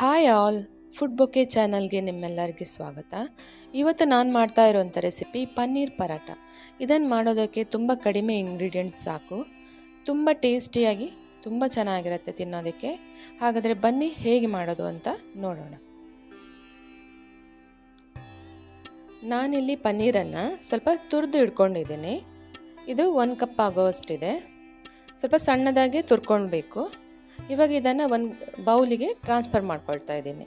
Hi all food bouquet ಚಾನಲ್ಗೆ ನಿಮ್ಮೆಲ್ಲರಿಗೆ ಸ್ವಾಗತ. ಇವತ್ತು ನಾನು ಮಾಡ್ತಾ ಇರೋಂಥ ರೆಸಿಪಿ ಪನ್ನೀರ್ ಪರಾಟ ಇದನ್ನು ಮಾಡೋದಕ್ಕೆ ತುಂಬ ಕಡಿಮೆ ಇಂಗ್ರೀಡಿಯೆಂಟ್ಸ್ ಸಾಕು. ತುಂಬ ಟೇಸ್ಟಿಯಾಗಿ ತುಂಬ ಚೆನ್ನಾಗಿರುತ್ತೆ ತಿನ್ನೋದಕ್ಕೆ. ಹಾಗಾದರೆ ಬನ್ನಿ ಹೇಗೆ ಮಾಡೋದು ಅಂತ ನೋಡೋಣ. ನಾನಿಲ್ಲಿ ಪನ್ನೀರನ್ನು ಸ್ವಲ್ಪ ತುರಿದು ಇಟ್ಕೊಂಡಿದ್ದೀನಿ. ಇದು ಒಂದು ಕಪ್ ಆಗೋವಷ್ಟಿದೆ ಸ್ವಲ್ಪ ಸಣ್ಣದಾಗಿ ತುರ್ಕೊಳ್ಬೇಕು ಇವಾಗ ಇದನ್ನು ಒಂದು ಬೌಲಿಗೆ ಟ್ರಾನ್ಸ್ಫರ್ ಮಾಡ್ಕೊಳ್ತಾ ಇದ್ದೀನಿ.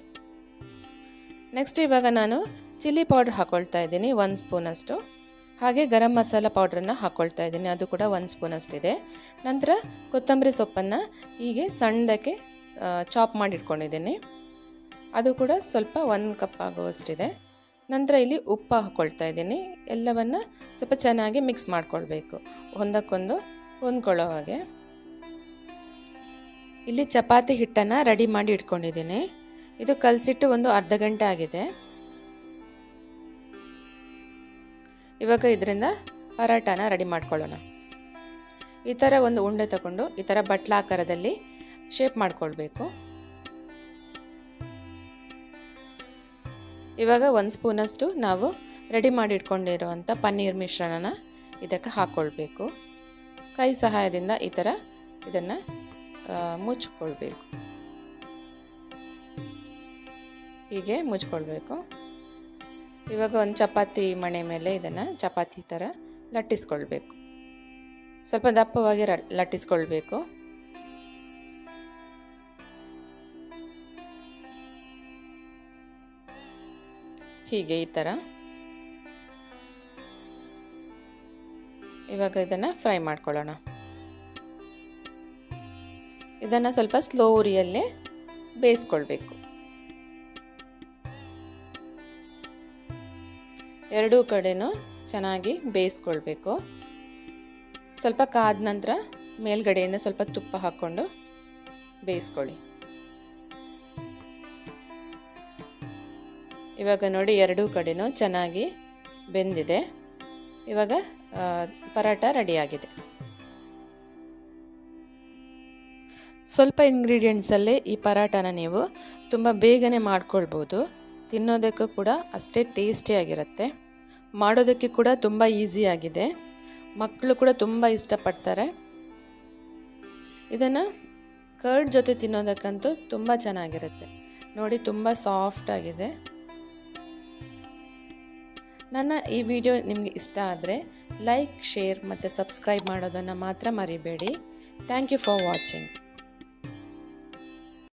ನೆಕ್ಸ್ಟ್ ಇವಾಗ ನಾನು ಚಿಲ್ಲಿ ಪೌಡ್ರ್ ಹಾಕ್ಕೊಳ್ತಾ ಇದ್ದೀನಿ, ಒಂದು ಸ್ಪೂನಷ್ಟು ಹಾಗೆ ಗರಂ ಮಸಾಲ ಪೌಡ್ರನ್ನು ಹಾಕ್ಕೊಳ್ತಾ ಇದ್ದೀನಿ, ಅದು ಕೂಡ ಒಂದು ಸ್ಪೂನಷ್ಟಿದೆ ನಂತರ ಕೊತ್ತಂಬರಿ ಸೊಪ್ಪನ್ನು ಹೀಗೆ ಸಣ್ಣದಕ್ಕೆ ಚಾಪ್ ಮಾಡಿ ಇಟ್ಕೊಂಡಿದ್ದೀನಿ. ಅದು ಕೂಡ ಸ್ವಲ್ಪ ಒಂದು ಕಪ್ ಆಗುವಷ್ಟಿದೆ ನಂತರ ಇಲ್ಲಿ ಉಪ್ಪು ಹಾಕ್ಕೊಳ್ತಾ ಇದ್ದೀನಿ. ಎಲ್ಲವನ್ನು ಸ್ವಲ್ಪ ಚೆನ್ನಾಗಿ ಮಿಕ್ಸ್ ಮಾಡ್ಕೊಳ್ಬೇಕು. ಒಂದಕ್ಕೊಂದು ಹೊಂದ್ಕೊಳ್ಳೋ ಹಾಗೆ. ಇಲ್ಲಿ ಚಪಾತಿ ಹಿಟ್ಟನ್ನು ರೆಡಿ ಮಾಡಿ ಇಟ್ಕೊಂಡಿದ್ದೀನಿ. ಇದು ಕಲಸಿಟ್ಟು ಒಂದು ಅರ್ಧ ಗಂಟೆ ಆಗಿದೆ. ಇವಾಗ ಇದರಿಂದ ಪರಾಟನ ರೆಡಿ ಮಾಡ್ಕೊಳ್ಳೋಣ. ಈ ಥರ ಒಂದು ಉಂಡೆ ತಗೊಂಡು ಈ ಥರ ಬಟ್ಲ ಆಕಾರದಲ್ಲಿ ಶೇಪ್ ಮಾಡ್ಕೊಳ್ಬೇಕು. ಇವಾಗ ಒಂದು ಸ್ಪೂನಷ್ಟು ನಾವು ರೆಡಿ ಮಾಡಿ ಇಟ್ಕೊಂಡಿರುವಂಥ ಪನ್ನೀರ್ ಮಿಶ್ರಣನ ಇದಕ್ಕೆ ಹಾಕ್ಕೊಳ್ಬೇಕು. ಕೈ ಸಹಾಯದಿಂದ ಈ ಥರ ಇದನ್ನು ಮುಚ್ಕೊಳ್ಬೇಕು. ಹೀಗೆ ಮುಚ್ಕೊಳ್ಬೇಕು. ಇವಾಗ ಒಂದು ಚಪಾತಿ ಮಣೆ ಮೇಲೆ ಇದನ್ನು ಚಪಾತಿ ಥರ ಲಟ್ಟಿಸ್ಕೊಳ್ಬೇಕು. ಸ್ವಲ್ಪ ದಪ್ಪವಾಗಿ ರ, ಲಟ್ಟಿಸ್ಕೊಳ್ಬೇಕು. ಹೀಗೆ ಈ ಥರ ಇವಾಗ ಇದನ್ನು ಫ್ರೈ ಮಾಡ್ಕೊಳ್ಳೋಣ. ಇದನ್ನು ಸ್ವಲ್ಪ ಸ್ಲೋ ಉರಿಯಲ್ಲೇ ಬೇಯಿಸ್ಕೊಳ್ಬೇಕು. ಎರಡೂ ಕಡೆನೂ ಚೆನ್ನಾಗಿ ಬೇಯಿಸ್ಕೊಳ್ಬೇಕು. ಸ್ವಲ್ಪ ಕಾದ ನಂತರ ಮೇಲ್ಗಡೆಯಿಂದ ಸ್ವಲ್ಪ ತುಪ್ಪ ಹಾಕ್ಕೊಂಡು ಬೇಯಿಸ್ಕೊಳ್ಳಿ. ಇವಾಗ ನೋಡಿ ಎರಡೂ ಕಡೆನೂ ಚೆನ್ನಾಗಿ ಬೆಂದಿದೆ. ಇವಾಗ ಪರಾಟ ರೆಡಿಯಾಗಿದೆ ಸ್ವಲ್ಪ ಇಂಗ್ರೀಡಿಯೆಂಟ್ಸಲ್ಲೇ ಈ ಪರಾಟನ ನೀವು ತುಂಬ ಬೇಗನೆ ಮಾಡ್ಕೊಳ್ಬೋದು. ತಿನ್ನೋದಕ್ಕೂ ಕೂಡ ಅಷ್ಟೇ ಟೇಸ್ಟಿಯಾಗಿರುತ್ತೆ ಮಾಡೋದಕ್ಕೆ ಕೂಡ ತುಂಬ ಈಸಿಯಾಗಿದೆ ಮಕ್ಕಳು ಕೂಡ ತುಂಬ ಇಷ್ಟಪಡ್ತಾರೆ. ಇದನ್ನು ಕರ್ಡ್ ಜೊತೆ ತಿನ್ನೋದಕ್ಕಂತೂ ತುಂಬ ಚೆನ್ನಾಗಿರುತ್ತೆ. ನೋಡಿ, ತುಂಬ ಸಾಫ್ಟಾಗಿದೆ ನನ್ನ ಈ ವಿಡಿಯೋ ನಿಮಗೆ ಇಷ್ಟ ಆದರೆ ಲೈಕ್ ಶೇರ್ ಮತ್ತು ಸಬ್ಸ್ಕ್ರೈಬ್ ಮಾಡೋದನ್ನು ಮಾತ್ರ ಮರಿಬೇಡಿ. Thank you for watching